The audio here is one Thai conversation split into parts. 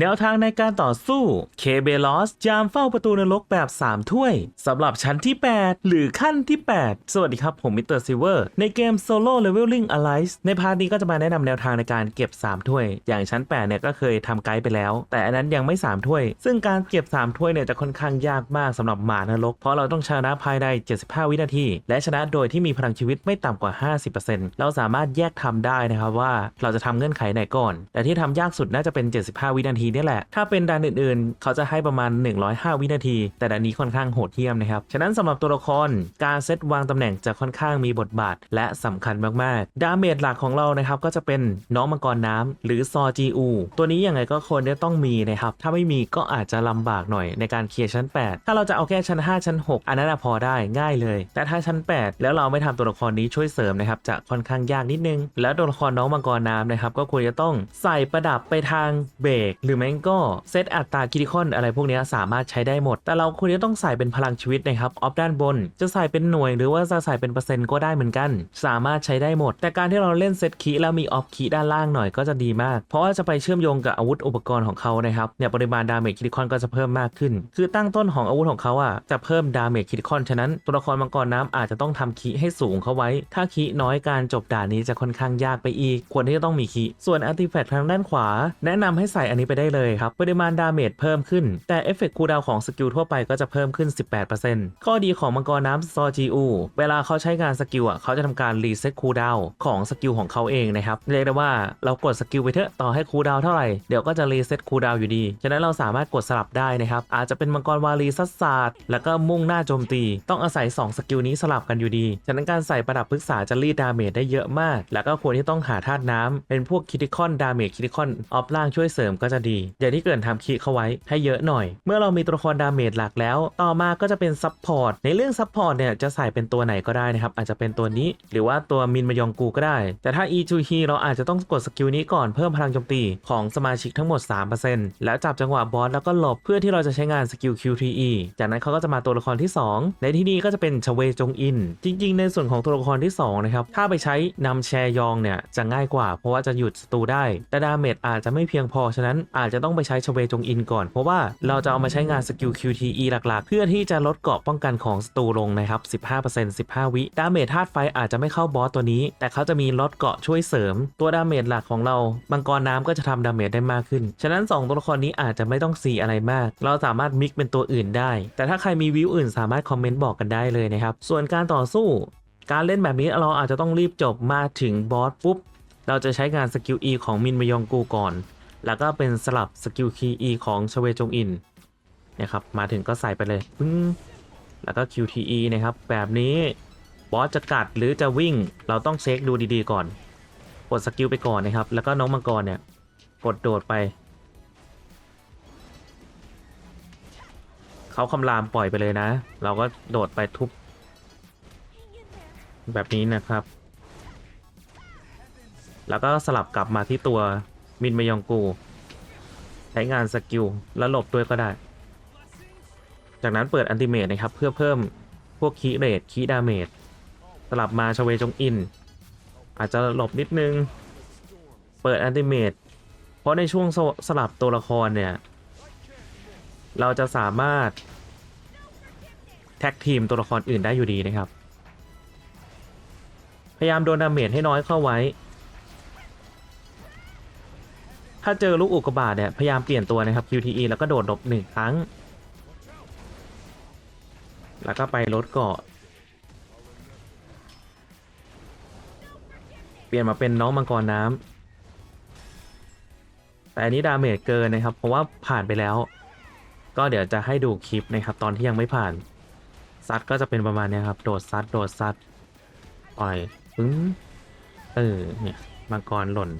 แนวทางในการต่อสู้เคเบลอสยามเฝ้าประตูนรกแบบ 3 ถ้วยสำหรับชั้นที่ 8 หรือขั้นที่ 8 สวัสดีครับผมมิสเตอร์ซิเวอร์ในเกม Solo Leveling Alliance ในพาร์ทนี้ก็จะมาแนะนำแนวทางในการเก็บ 3 ถ้วย อย่างชั้น 8 เนี่ยก็เคยทำไกด์ไปแล้ว แต่อันนั้นยังไม่ 3 ถ้วย ซึ่งการเก็บ 3 ถ้วยเนี่ยจะค่อนข้างยากมากสำหรับหมานรก เพราะเราต้องชนะภายใน 75 วินาที และชนะโดยที่มีพลังชีวิตไม่ต่ำกว่า 50%เราสามารถแยกทำได้นะครับว่าเราจะทำเงื่อนไขไหนก่อน แต่ที่ทำยากสุดน่าจะเป็น 75 วินาทีเนี่แหละ ถ้าเป็นด่านอื่นๆ เขาจะให้ประมาณ 105 วินาที แต่ด่านนี้ค่อนข้างโหดเหี้ยมนะครับ ฉะนั้นสำหรับตัวละครการเซตวางตำแหน่งจะค่อนข้างมีบทบาท และสำคัญมากๆ ดาเมจหลักของเรานะครับก็จะเป็นน้องมังกรน้ำหรือซอจีอูตัวนี้ยังไงก็ควรจะต้องมีนะครับ ถ้าไม่มีก็อาจจะลำบากหน่อยในการเคลียร์ชั้น 8 ถ้าเราจะเอาแค่ชั้น 5 ชั้น 6 อันนั้นพอได้ง่ายเลย แต่ถ้าชั้น 8 แล้วเราไม่ทำตัวละครนี้ช่วยเสริมนะครับจะค่อนข้างยากนิดนึง แล้วตัวละครน้องมังกรน้ำนะครับก็ควรจะต้องใส่ประดับไปทางเบรกหรือไม่ก็เซตอัตราคิริคอนอะไรพวกนี้สามารถใช้ได้หมด แต่เราควรจะต้องใส่เป็นพลังชีวิตนะครับออฟด้านบน จะใส่เป็นหน่วยหรือว่าจะใส่เป็นเปอร์เซ็นต์ก็ได้เหมือนกัน สามารถใช้ได้หมด แต่การที่เราเล่นเซตคีแล้วมีออฟคีด้านล่างหน่อยก็จะดีมาก เพราะว่าจะไปเชื่อมโยงกับอาวุธอุปกรณ์ของเขานะครับเนี่ยปริมาณดาเมจคิริคอนก็จะเพิ่มมากขึ้น คือตั้งต้นของอาวุธของเขาอะจะเพิ่มดาเมจคิริคอนฉะนั้นตัวละครมังกรน้ำอาจจะต้องทำคีให้สูงเข้าไว้ ถ้าคีน้อยการจบด่านนี้จะค่อนข้างยากไปอีก ควรที่จะต้องมีคีส่วนอาร์ติแฟกต์ทางด้านขวา แนะนำให้ใส่อันนี้ไปได้เลยครับปริมาณดาเมจเพิ่มขึ้น แต่เอฟเฟกต์คูลดาวของสกิลทั่วไปก็จะเพิ่มขึ้น 18%ข้อดีของมังกรน้ำซอจีอูเวลาเขาใช้งานสกิลอะเขาจะทำการรีเซ็ตคูลดาวของสกิลของเขาเองนะครับเรียกได้ว่าเรากดสกิลไปเถอะต่อให้คูลดาวเท่าไหร่เดี๋ยวก็จะรีเซ็ตคูลดาวอยู่ดี ฉะนั้นเราสามารถกดสลับได้นะครับอาจจะเป็นมังกรวารีซัสซาดแล้วก็มุ่งหน้าโจมตี ต้องอาศัย 2 สกิลนี้สลับกันอยู่ดี ฉะนั้นการใส่ประดับพฤกษาจะรีดดาเมจได้เยอะมาก แล้วก็ควรที่ต้องหาธาตุน้ำเป็นพวกคิติคอนดาเมจคิติคอนออฟล่างช่วยเสริมก็จะดี อย่างที่เกินทำคีเข้าไว้ให้เยอะหน่อย เมื่อเรามีตัวละครดาเมจหลักแล้ว ต่อมาก็จะเป็นซับพอร์ตในเรื่องซับพอร์ตเนี่ยจะใส่เป็นตัวไหนก็ได้นะครับอาจจะเป็นตัวนี้ หรือว่าตัวมินมายองกูก็ได้ แต่ถ้า e 2 h เราอาจจะต้องกดสกิลนี้ก่อนเพิ่มพลังโจมตีของสมาชิกทั้งหมด 3%แล้วจับจังหวะบอสแล้วก็หลบเพื่อที่เราจะใช้งานสกิล QTE จากนั้นเขาก็จะมาตัวละครที่ 2 ในที่นี้ก็จะเป็นชเวจงอิน จริง ๆ ในส่วนของตัวละครที่2นะครับถ้าไปใช้นำแชยองเนี่ยจะง่ายกว่า เพราะว่าจะหยุดศัตรูได้ แต่ดาเมจอาจจะไม่เพียงพอฉะนั้นอาจจะต้องไปใช้ชเวจงอินก่อน เพราะว่าเราจะเอามาใช้งานสกิล QTE หลักๆ เพื่อที่จะลดเกราะป้องกันของศัตรูลงนะครับ 15% 15 วิ ดาเมจธาตุไฟอาจจะไม่เข้าบอสตัวนี้ แต่เขาจะมีลดเกราะช่วยเสริม ตัวดาเมจหลักของเรามังกรน้ำก็จะทำดาเมจได้มากขึ้น ฉะนั้น 2 ตัวละครนี้อาจจะไม่ต้องซีอะไรมาก เราสามารถมิกเป็นตัวอื่นได้ แต่ถ้าใครมีวิวอื่นสามารถคอมเมนต์บอกกันได้เลยนะครับ ส่วนการต่อสู้ การเล่นแบบนี้เราอาจจะต้องรีบจบมาถึงบอสปุ๊บ เราจะใช้งานสกิล E ของมินมยองกูก่อน แล้วก็เป็นสลับสกิลคีย์ E ของชเวจงอินนะครับมาถึงก็ใส่ไปเลยปึ้งแล้วก็ QTE นะครับแบบนี้บอสจะกัดหรือจะวิ่งเราต้องเช็คดูดีๆก่อน กดสกิลไปก่อนนะครับ แล้วก็น้องมังกรเนี่ย กดโดดไป เขาคำรามปล่อยไปเลยนะ เราก็โดดไปทุบ แบบนี้นะครับ แล้วก็สลับกลับมาที่ตัว มินมยองกู ใช้งานสกิลแล้วหลบด้วยก็ได้ จากนั้นเปิดอันติเมตนะครับ เพื่อเพิ่มพวกคีเรทคีดาเมจสลับมาชเวจงอิน อาจจะหลบนิดนึง เปิดอันติเมตเพราะในช่วงสสลับตัวละครเนี่ย เราจะสามารถ แท็กทีมตัวละครอื่นได้อยู่ดีนะครับ พยายามโดนดาเมจให้น้อยเข้าไว้ ถ้าเจอลูกอุกกาบาตเนี่ย พยายามเปลี่ยนตัวนะครับ QTE แล้วก็โดดหลบหนึ่งครั้ง แล้วก็ไปลดเกาะ เปลี่ยนมาเป็นน้องมังกรน้ำ แต่อันนี้ดาเมจเกินนะครับ เพราะว่าผ่านไปแล้ว ก็เดี๋ยวจะให้ดูคลิปนะครับ ตอนที่ยังไม่ผ่าน ซัดก็จะเป็นประมาณนี้ครับ โดดซัด โดดซัดปล่อยปึ้งเออเนี่ยมังกรหล่น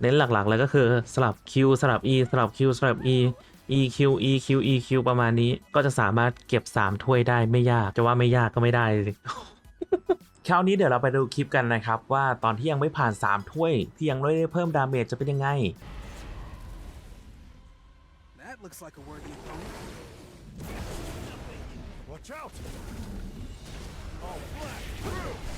เน้นหลักๆเลยก็คือสลับ Q สลับ E สลับ Q สลับ E EQ EQ EQ ประมาณนี้ก็จะสามารถเก็บ 3 ถ้วยได้ไม่ยาก จะว่าไม่ยากก็ไม่ได้คราวนี้เดี๋ยวเราไปดูคลิปกันนะครับ ว่าตอนที่ยังไม่ผ่าน 3 ถ้วย ที่ยังไม่ได้เพิ่มดาเมจจะเป็นยังไง That looks like a worthy opponent. Watch out! All black through!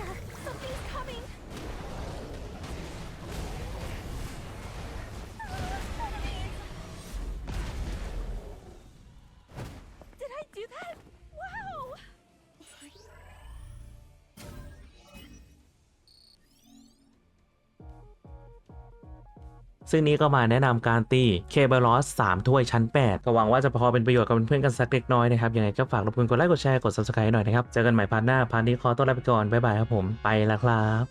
ょう。 ซึ่งนี้ก็มาแนะนำการตีเคเบลอส3ถ้วยชั้น 8 ก็หวังว่าจะพอเป็นประโยชน์กับเพื่อนกันสักเล็กน้อยนะครับ ยังไงก็ฝากรบกวนกดไลค์กดแชร์กด subscribe หน่อยนะครับ เจอกันใหม่พาร์ทหน้าพาร์ทนี้ขอต้อนรับไปก่อน บ๊ายบายครับผม ไปแล้วครับ